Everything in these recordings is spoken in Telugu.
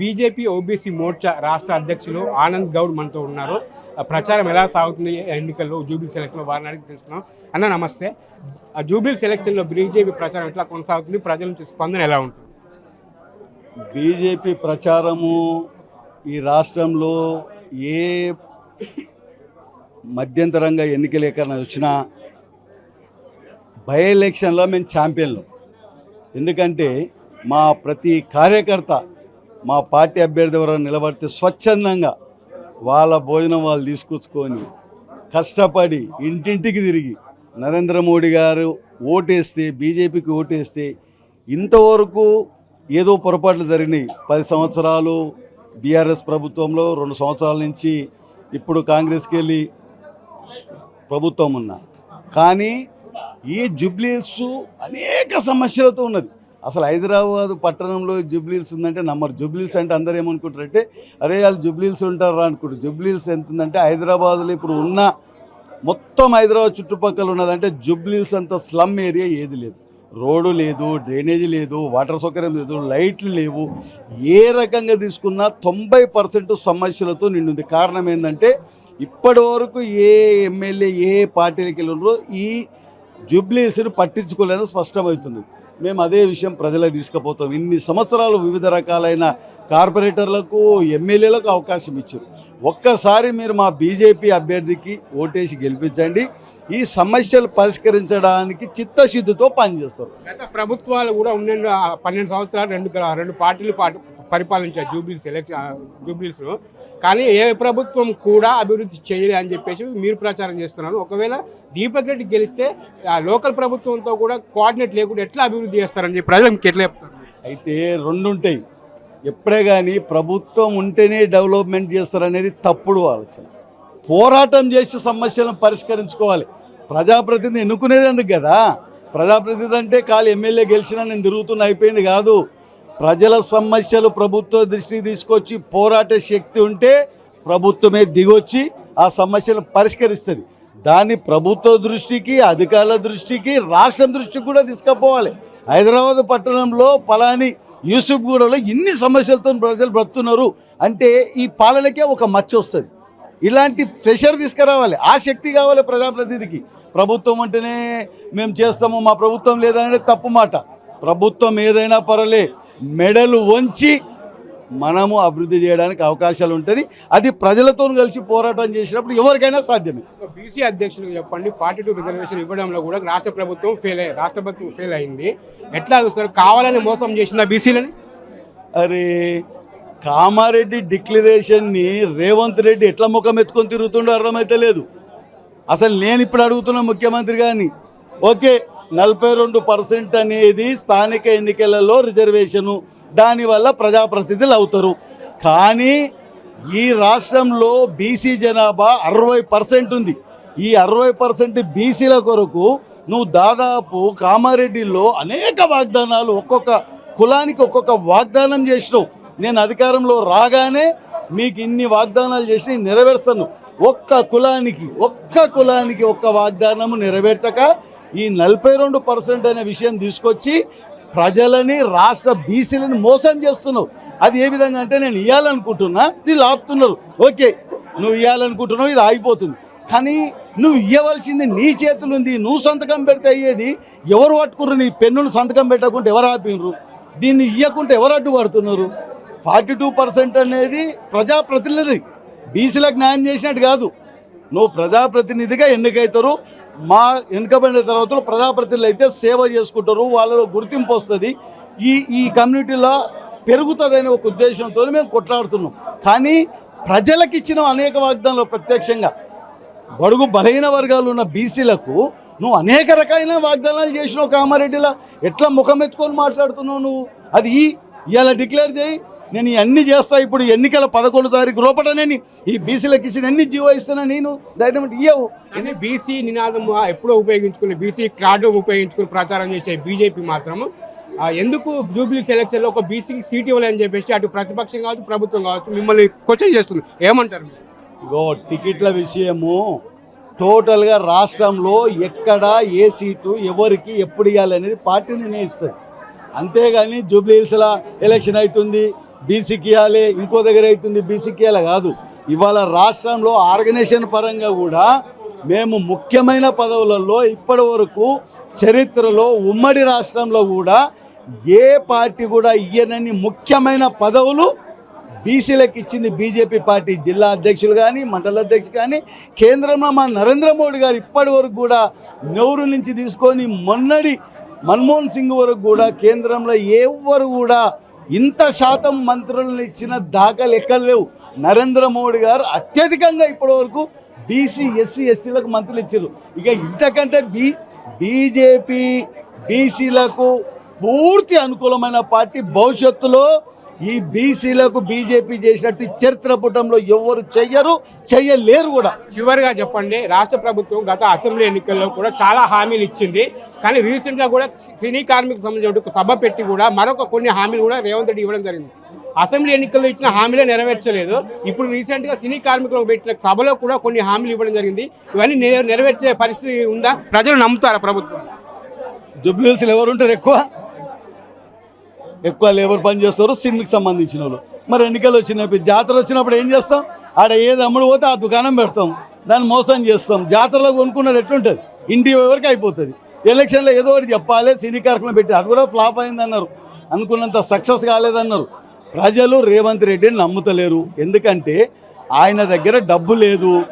బీజేపీ ఓబీసీ మోర్చా రాష్ట్ర అధ్యక్షులు ఆనంద్ గౌడ్ మనతో ఉన్నారు. ఆ ప్రచారం ఎలా సాగుతుంది ఎన్నికల్లో జూబ్లీ సెలక్షన్లో వారిని అడిగి తెలుసుకున్నాం అన్న నమస్తే. ఆ జూబ్లీ సెలక్షన్లో బీజేపీ ప్రచారం ఎట్లా కొనసాగుతుంది? ప్రజల నుంచి స్పందన ఎలా ఉంటుంది? బీజేపీ ప్రచారము ఈ రాష్ట్రంలో ఏ మధ్యంతరంగా ఎన్నికలు ఎక్కడ వచ్చినా బై ఎలక్షన్లో మేము ఛాంపియన్లు. ఎందుకంటే మా ప్రతి కార్యకర్త మా పార్టీ అభ్యర్థి ఎవరైనా నిలబడితే స్వచ్ఛందంగా వాళ్ళ భోజనం వాళ్ళు తీసుకొచ్చుకొని కష్టపడి ఇంటింటికి తిరిగి నరేంద్ర మోడీ గారు ఓటేస్తే బీజేపీకి ఓటేస్తే ఇంతవరకు ఏదో పొరపాట్లు జరిగినాయి. పది సంవత్సరాలు బీఆర్ఎస్ ప్రభుత్వంలో రెండు సంవత్సరాల నుంచి ఇప్పుడు కాంగ్రెస్కి వెళ్ళి ప్రభుత్వం ఉన్నా. కానీ ఈ జుబ్లీస్ అనేక సమస్యలతో ఉన్నది. అసలు హైదరాబాద్ పట్టణంలో జుబ్లీస్ ఉందంటే నమ్మరు. జుబ్లీస్ అంటే అందరూ ఏమనుకుంటారంటే అరే వాళ్ళు జుబ్లీల్స్ ఉంటారా అనుకుంటారు. జుబ్లీస్ ఎంత ఉందంటే హైదరాబాద్లో ఇప్పుడు ఉన్న మొత్తం హైదరాబాద్ చుట్టుపక్కల ఉన్నదంటే జుబ్లీల్స్ అంత స్లమ్ ఏరియా ఏది లేదు. రోడ్డు లేదు డ్రైనేజీ లేదు వాటర్ సౌకర్యం లేదు లైట్లు లేవు. ఏ రకంగా తీసుకున్నా తొంభై పర్సెంట్ సమస్యలతో నిండుంది. కారణం ఏంటంటే ఇప్పటి వరకు ఏ ఎమ్మెల్యే ఏ పార్టీలకు వెళ్ళినరో ఈ జుబ్లీస్ని పట్టించుకోలేదని స్పష్టమవుతుంది. మేము అదే విషయం ప్రజలకు తీసుకుపోతాం. ఇన్ని సంవత్సరాలు వివిధ రకాలైన కార్పొరేటర్లకు ఎమ్మెల్యేలకు అవకాశం ఇచ్చారు. ఒక్కసారి మీరు మా బీజేపీ అభ్యర్థికి ఓటేసి గెలిపించండి. ఈ సమస్యలు పరిష్కరించడానికి చిత్తశుద్ధితో పనిచేస్తారు. గత ప్రభుత్వాలు కూడా ఉన్న పన్నెండు సంవత్సరాలు రెండు రెండు పార్టీలు పాటు పరిపాలించారు జూబ్లీస్ ఎలక్షన్ జూబ్లీస్లో కానీ ఏ ప్రభుత్వం కూడా అభివృద్ధి చేయలే అని చెప్పేసి మీరు ప్రచారం చేస్తున్నారు. ఒకవేళ దీపక్ రెడ్డి గెలిస్తే ఆ లోకల్ ప్రభుత్వంతో కూడా కోఆర్డినేట్ లేకుండా ఎట్లా అభివృద్ధి చేస్తారని చెప్పి ప్రజలకు ఎట్లా చెప్తారు? అయితే రెండు ఉంటాయి ఎప్పుడే కానీ ప్రభుత్వం ఉంటేనే డెవలప్మెంట్ చేస్తారనేది తప్పుడు ఆలోచన. పోరాటం చేసి సమస్యలను పరిష్కరించుకోవాలి. ప్రజాప్రతినిధి ఎన్నుకునేది ఎందుకు కదా? ప్రజాప్రతినిధి అంటే కాలు ఎమ్మెల్యే గెలిచినా నేను తిరుగుతున్న అయిపోయింది కాదు. ప్రజల సమస్యలు ప్రభుత్వ దృష్టికి తీసుకొచ్చి పోరాటే శక్తి ఉంటే ప్రభుత్వమే దిగొచ్చి ఆ సమస్యలు పరిష్కరిస్తుంది. దాన్ని ప్రభుత్వ దృష్టికి అధికారుల దృష్టికి రాష్ట్రం దృష్టికి కూడా తీసుకుపోవాలి. హైదరాబాద్ పట్టణంలో పలాని యూసుఫ్గూడలో ఇన్ని సమస్యలతో ప్రజలు బ్రతున్నారు అంటే ఈ పాలనకే ఒక మచ్చ వస్తుంది. ఇలాంటి ప్రెషర్ తీసుకురావాలి. ఆ శక్తి కావాలి ప్రజాప్రతినిధికి. ప్రభుత్వం అంటేనే మేము చేస్తాము మా ప్రభుత్వం లేదనేది తప్పు మాట. ప్రభుత్వం ఏదైనా పర్వాలే మెడలు వంచి మనము అభివృద్ధి చేయడానికి అవకాశాలు ఉంటుంది. అది ప్రజలతో కలిసి పోరాటం చేసినప్పుడు ఎవరికైనా సాధ్యమే. బీసీ అధ్యక్షులకు చెప్పండి ఫార్టీ టూ రిజర్వేషన్ ఇవ్వడంలో కూడా రాష్ట్ర ప్రభుత్వం ఫెయిల్ అయ్యి రాష్ట్ర ప్రభుత్వం ఫెయిల్ అయింది. ఎట్లా చూస్తారు కావాలని మోసం చేసిందా బీసీలని అరే కామారెడ్డి డిక్లరేషన్ని రేవంత్ రెడ్డి ఎట్లా ముఖం ఎత్తుకొని తిరుగుతుండో అర్థమైతే లేదు. అసలు నేను ఇప్పుడు అడుగుతున్న ముఖ్యమంత్రి గారిని ఓకే నలభై రెండు పర్సెంట్ అనేది స్థానిక ఎన్నికలలో రిజర్వేషను. దానివల్ల ప్రజాప్రతినిధులు అవుతారు. కానీ ఈ రాష్ట్రంలో బీసీ జనాభా అరవై పర్సెంట్ ఉంది. ఈ అరవై పర్సెంట్ బీసీల కొరకు నువ్వు దాదాపు కామారెడ్డిలో అనేక వాగ్దానాలు ఒక్కొక్క కులానికి ఒక్కొక్క వాగ్దానం చేసినావు. నేను అధికారంలో రాగానే మీకు ఇన్ని వాగ్దానాలు చేసి నేను నెరవేర్స్తాను ఒక్క కులానికి ఒక్క కులానికి ఒక్క వాగ్దానము నెరవేర్చక ఈ నలభై రెండు పర్సెంట్ అనే విషయం తీసుకొచ్చి ప్రజలని రాష్ట్ర బీసీలని మోసం చేస్తున్నావు అది ఏ విధంగా అంటే నేను ఇవ్వాలనుకుంటున్నా వీళ్ళు ఆపుతున్నారు. ఓకే నువ్వు ఇవ్వాలనుకుంటున్నావు ఇది ఆగిపోతుంది. కానీ నువ్వు ఇవ్వవలసింది నీ చేతులు ఉంది నువ్వు సంతకం పెడితే అయ్యేది ఎవరు పట్టుకుర్రు? నీ పెన్నును సంతకం పెట్టకుండా ఎవరు ఆపినరు దీన్ని ఇవ్వకుంటే ఎవరు అడ్డుపడుతున్నారు ఫార్టీ టూ పర్సెంట్ అనేది ప్రజాప్రతినిధి. బీసీలకు న్యాయం చేసినట్టు కాదు. నువ్వు ప్రజాప్రతినిధిగా ఎన్నికవుతారు మా వెనుకబడిన తర్వాత ప్రజాప్రతినిధులు అయితే సేవ చేసుకుంటారు వాళ్ళలో గుర్తింపు వస్తుంది. ఈ ఈ కమ్యూనిటీలో పెరుగుతుందనే ఒక ఉద్దేశంతో మేము కొట్లాడుతున్నాం. కానీ ప్రజలకు ఇచ్చిన అనేక వాగ్దానాలు ప్రత్యక్షంగా బడుగు బలహీన వర్గాలు ఉన్న బీసీలకు నువ్వు అనేక రకాలైన వాగ్దానాలు చేసినావు కామారెడ్డిలా. ఎట్లా ముఖం ఎత్తుకొని మాట్లాడుతున్నావు నువ్వు? అది ఇలా డిక్లేర్ చేయి. నేను ఇవన్నీ చేస్తా ఇప్పుడు ఎన్నికల పదకొండు తారీఖు లోపల నేను ఈ బీసీలకు ఇచ్చిన అన్ని జీవో ఇస్తున్నా నేను ధైర్యం ఇయ్యవు. కానీ బీసీ నినాదం ఎప్పుడో ఉపయోగించుకుని బీసీ కార్డు ఉపయోగించుకుని ప్రచారం చేసే బీజేపీ మాత్రం ఆ, ఎందుకు జూబ్లీ సెలక్షన్లో ఒక బీసీకి సీట్ ఇవ్వాలని చెప్పేసి అటు ప్రతిపక్షం కావచ్చు ప్రభుత్వం కావచ్చు మిమ్మల్ని క్వశ్చన్ చేస్తుంది. ఏమంటారు? ఇగో టికెట్ల విషయము టోటల్గా రాష్ట్రంలో ఎక్కడ ఏ సీటు ఎవరికి ఎప్పుడు ఇవ్వాలనేది పార్టీ నిర్ణయిస్తుంది. అంతేగాని జూబ్లీ హిల్స్లో ఎలక్షన్ అవుతుంది బీసీకి ఇవ్వాలి ఇంకో దగ్గర అవుతుంది బీసీకి ఇవ్వాలి కాదు. ఇవాళ రాష్ట్రంలో ఆర్గనైజేషన్ పరంగా కూడా మేము ముఖ్యమైన పదవులలో ఇప్పటి వరకు చరిత్రలో ఉమ్మడి రాష్ట్రంలో కూడా ఏ పార్టీ కూడా ఇయ్యనని ముఖ్యమైన పదవులు బీసీలకు ఇచ్చింది బీజేపీ పార్టీ. జిల్లా అధ్యక్షులు కానీ మండల అధ్యక్షులు కానీ కేంద్రంలో మా నరేంద్ర మోడీ గారు ఇప్పటి వరకు కూడా నెవరు నుంచి తీసుకొని మొన్నటి మన్మోహన్ సింగ్ వరకు కూడా కేంద్రంలో ఎవరు కూడా ఇంత శాతం మంత్రులను ఇచ్చిన దాఖలు ఎక్కడ లేవు. నరేంద్ర మోడీ గారు అత్యధికంగా ఇప్పటివరకు బీసీ ఎస్సీ ఎస్టీలకు మంత్రులు ఇచ్చారు. ఇక ఇంతకంటే బీ బీజేపీ బీసీలకు పూర్తి అనుకూలమైన పార్టీ భవిష్యత్తులో ఈ బీసీలకు బీజేపీ చేసినట్టు చరిత్ర పుటంలో ఎవరు చెయ్యరు చెయ్యలేరు కూడా. చివరిగా చెప్పండి రాష్ట్ర ప్రభుత్వం గత అసెంబ్లీ ఎన్నికల్లో కూడా చాలా హామీలు ఇచ్చింది. కానీ రీసెంట్గా కూడా సినీ కార్మికు సంబంధించిన ఒక సభ పెట్టి కూడా మరొక కొన్ని హామీలు కూడా రేవంత్ రెడ్డి ఇవ్వడం జరిగింది. అసెంబ్లీ ఎన్నికల్లో ఇచ్చిన హామీలే నెరవేర్చలేదు. ఇప్పుడు రీసెంట్గా సినీ కార్మికులకు పెట్టిన సభలో కూడా కొన్ని హామీలు ఇవ్వడం జరిగింది. ఇవన్నీ నెర- నెరవేర్చే పరిస్థితి ఉందా? ప్రజలు నమ్ముతారా ప్రభుత్వం? జుబ్లీస్లు ఎవరు ఉంటారు ఎక్కువ? ఎక్కువ లేబర్ పని చేస్తారు సినిమాకి సంబంధించిన వాళ్ళు. మరి ఎన్నికలు వచ్చినప్పుడు జాతర వచ్చినప్పుడు ఏం చేస్తాం? ఆడ ఏది అమ్ముడు పోతే ఆ దుకాణం పెడతాం. దాన్ని మోసం చేస్తాం. జాతరలో కొనుక్కున్నది ఎట్లుంటుంది? ఇంటి వరకు అయిపోతుంది. ఎలక్షన్లో ఏదో ఒకటి చెప్పాలి సినీ కార్యక్రమం పెట్టి. అది కూడా ఫ్లాప్ అయిందన్నారు. అనుకున్నంత సక్సెస్ కాలేదన్నారు. ప్రజలు రేవంత్ రెడ్డిని నమ్ముతలేరు. ఎందుకంటే ఆయన దగ్గర డబ్బు లేదు.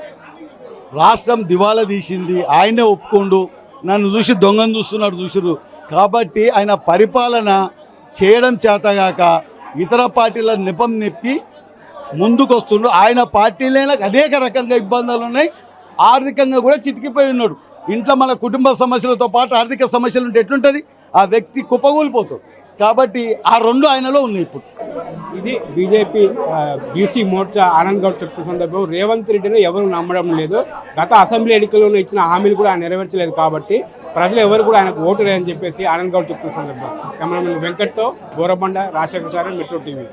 రాష్ట్రం దివాలా తీసింది. ఆయనే ఒప్పుకోండు. నన్ను చూసి దొంగను చూస్తున్నాడు చూసిరు కాబట్టి ఆయన పరిపాలన చేయడం చేతగాక ఇతర పార్టీల నెపం నెప్పి ముందుకొస్తుండ్రు. ఆయన పార్టీలైనా అనేక రకంగా ఇబ్బందులు ఉన్నాయి. ఆర్థికంగా కూడా చితికిపోయి ఉన్నాడు. ఇంట్లో మన కుటుంబ సమస్యలతో పాటు ఆర్థిక సమస్యలు ఉంటే ఎట్లుంటుంది? ఆ వ్యక్తి కుప్పగూలిపోతాడు కాబట్టి ఆ రెండు ఆయనలో ఉన్నాయి ఇప్పుడు. ఇది బీజేపీ బీసీ మోర్చా ఆనంద్ గౌడ్ చెప్తున్న సందర్భం. రేవంత్ రెడ్డిని ఎవరు నమ్మడం లేదు. గత అసెంబ్లీ ఎన్నికల్లో ఇచ్చిన హామీలు కూడా ఆయన నెరవేర్చలేదు కాబట్టి ప్రజలు ఎవరు కూడా ఆయనకు ఓటు లేదని చెప్పేసి ఆనంద్ గౌడ్ చెప్తున్న సందర్భం. Cameraman వెంకట్తో Gorabanda Rajasekhar sir metro TV.